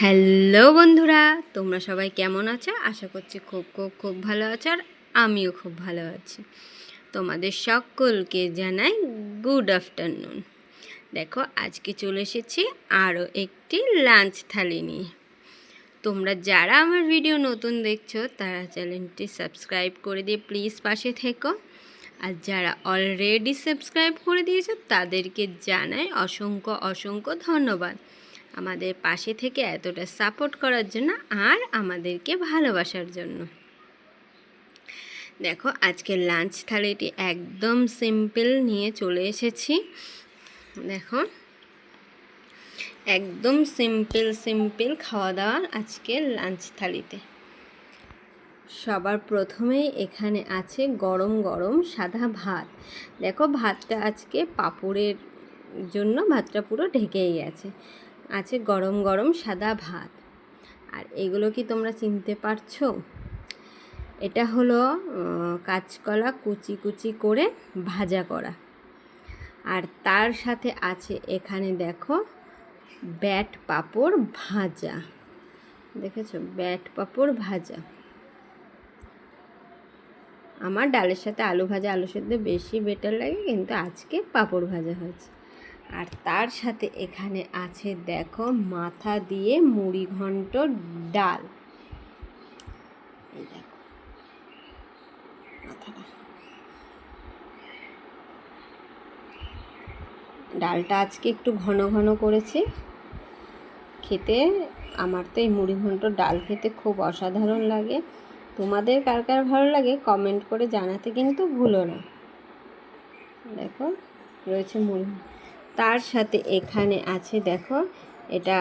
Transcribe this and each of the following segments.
Hello বন্ধুরা, তোমরা সবাই কেমন আছো? আশা করছি খুব খুব খুব ভালো আছো আর আমিও খুব ভালো আছি। তোমাদের সকলকে জানাই গুড আফটারনুন দেখো, আজকে চলে এসেছি আরও একটি লাঞ্চ থালি নিয়ে। তোমরা যারা আমার ভিডিও নতুন দেখছ, তারা চ্যানেলটি সাবস্ক্রাইব করে দিয়ে প্লিজ পাশে থেকো। আর যারা অলরেডি সাবস্ক্রাইব করে দিয়েছ, তাদেরকে জানাই অসংখ্য অসংখ্য ধন্যবাদ। আমাদের পাশে থেকে এতটা সাপোর্ট করার জন্য আর আমাদেরকে ভালোবাসার জন্য। দেখো আজকে লাঞ্চ থালিটি একদম সিম্পল নিয়ে চলে এসেছি। দেখো, একদম সিম্পল সিম্পল খাওয়া দাওয়া আজকে লাঞ্চ থালিতে। সবার প্রথমেই এখানে আছে গরম গরম সাদা ভাত। দেখো, ভাতটা আজকে পাঁপড়ের জন্য ভাতটা পুরো ঢেকেই গেছে। আছে গরম গরম সাদা ভাত। আর এগুলো কি তোমরা চিনতে পারছ? এটা হলো কাঁচকলা কুচি কুচি করে ভাজা করা। আর তার সাথে আছে এখানে দেখো, ব্যাট পাপড় ভাজা। দেখেছ? ব্যাট পাপড় ভাজা। আমার ডালের সাথে আলু ভাজা, আলু সেদ্ধ বেশি বেটার লাগে, কিন্তু আজকে পাঁপড় ভাজা হয়েছে। আর তার সাথে এখানে আছে দেখো মাথা দিয়ে মুড়ি ঘন্ট ডাল। মাথাটা। ডালটা আজকে একটু ঘন ঘন করেছি। খেতে আমার তো এই মুড়ি ঘন্ট ডাল খেতে খুব অসাধারণ লাগে। তোমাদের কার কার ভালো লাগে কমেন্ট করে জানাতে কিন্তু ভুলো না। দেখো, রয়েছে মুড়ি তার সাথে এখানে আছে, দেখো, এটা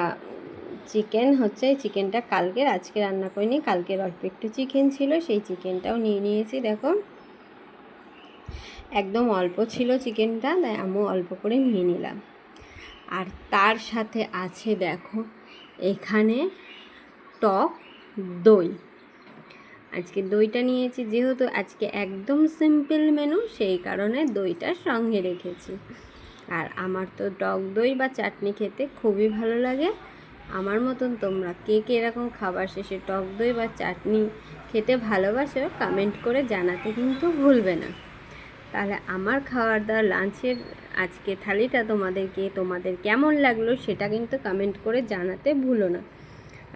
চিকেন হচ্ছে, চিকেনটা কালকের, আজকে রান্না করিনি, কালকের অল্প একটু চিকেন ছিল, সেই চিকেনটাও নিয়ে নিয়েছি, দেখো। একদম অল্প ছিল চিকেনটা, তাই আমিও অল্প করে নিয়ে নিলাম। আর তার সাথে আছে, দেখো, এখানে টক দই। আজকে দইটা নিয়েছি, যেহেতু আজকে একদম সিম্পল মেনু, সেই কারণে দইটা সঙ্গে রেখেছি। আর আমার তো টক দই বা চাটনি খেতে খুবই ভালো লাগে। আমার মতন তোমরা কে কে এরকম খাবার শেষে টক দই বা চাটনি খেতে ভালোবাসো কমেন্ট করে জানাতে কিন্তু ভুলবে না। তাহলে আমার খাওয়ার দাওয়ার লাঞ্চের আজকে থালিটা তোমাদেরকে, তোমাদের কেমন লাগল সেটা কিন্তু কমেন্ট করে জানাতে ভুলো না।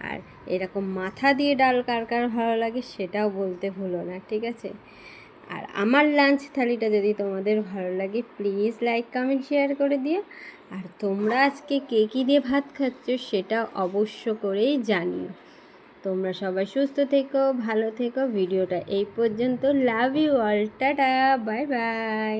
আর এরকম মাথা দিয়ে ডাল কার কার ভালো লাগে সেটাও বলতে ভুলো না, ঠিক আছে? আর আমার লাঞ্চ থালিটা যদি তোমাদের ভালো লাগে প্লিজ লাইক কমেন্ট শেয়ার করে দিও। আর তোমরা আজকে কে কী দিয়ে ভাত খাচ্ছ সেটা অবশ্য করেই জানিও। তোমরা সবাই সুস্থ থেকো, ভালো থেকো। ভিডিওটা এই পর্যন্ত। Love you all tata bye bye